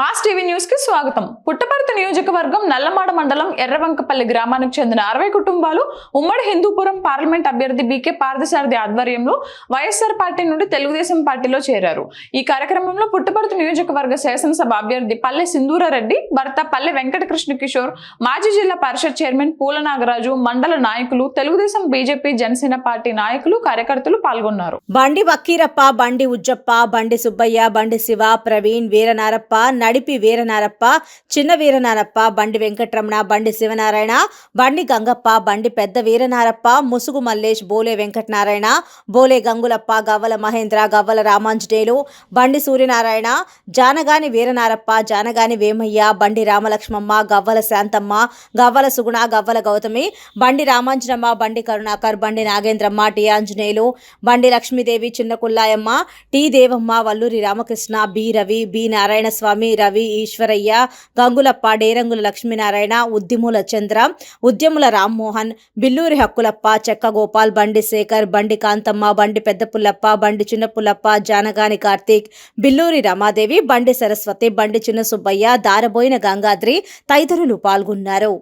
Mass TV న్యూస్కి స్వాగతం. పుట్టపర్తి నియోజకవర్గం నల్లమాడ మండలం ఎర్రవంకపల్లి గ్రామానికి చెందిన అరవై కుటుంబాలు ఉమ్మడి హిందూపురం పార్లమెంట్ అభ్యర్థి బీకే పార్థసారథి ఆధ్వర్యంలో వైఎస్ఆర్ పార్టీ నుండి తెలుగుదేశం పార్టీలో చేరారు. ఈ కార్యక్రమంలో పుట్టపర్తి నియోజకవర్గ శాసనసభ అభ్యర్థి పల్లె సింధూరారెడ్డి భర్త పల్లె వెంకటకృష్ణ కిషోర్ మాజీ జిల్లా పరిషత్ చైర్మన్ పూల నాగరాజు మండల నాయకులు తెలుగుదేశం బీజేపీ జనసేన పార్టీ నాయకులు కార్యకర్తలు పాల్గొన్నారు. బండి వక్కీరప్ప బండి ఉజ్జప్ప బండి సుబ్బయ్య బండి శివ ప్రవీణ్ వీరనారప్ప నడిపి వీరనారప్ప చిన్న వీరనారప్ప బండి వెంకట్రమణ బండి శివనారాయణ బండి గంగప్ప బండి పెద్ద వీరనారప్ప ముసుగు మల్లేష్ బోలే వెంకటనారాయణ బోలే గంగులప్ప గవ్వల మహేంద్ర గవ్వల రామాంజనేయులు బండి సూర్యనారాయణ జానగాని వీరనారప్ప జానగాని వేమయ్య బండి రామలక్ష్మమ్మ గవ్వల శాంతమ్మ గవ్వల సుగుణ గవ్వల గౌతమి బండి రామాంజనమ్మ బండి కరుణాకర్ బండి Nagendramma T Anjaneyulu Bandi Lakshmidevi Chinna Kullayamma T Devamma Valluri Ramakrishna B Ravi B Narayana Swamy Ravi Eswaraiah Gangulappa Derangula Lakshminarayana Udyamula Chandra Udyamula Rammohan Billuri Hakkulappa Chekka Gopal Bandi Shekhar బండి కాంతమ్మ బండి పెద్ద పుల్లప్ప బండి చిన్న పుల్లప్ప జానగాని కార్తీక్ బిల్లూరి రమాదేవి బండి సరస్వతి బండి చిన్న సుబ్బయ్య దారబోయిన గంగాద్రి తదితరులు పాల్గొన్నారు.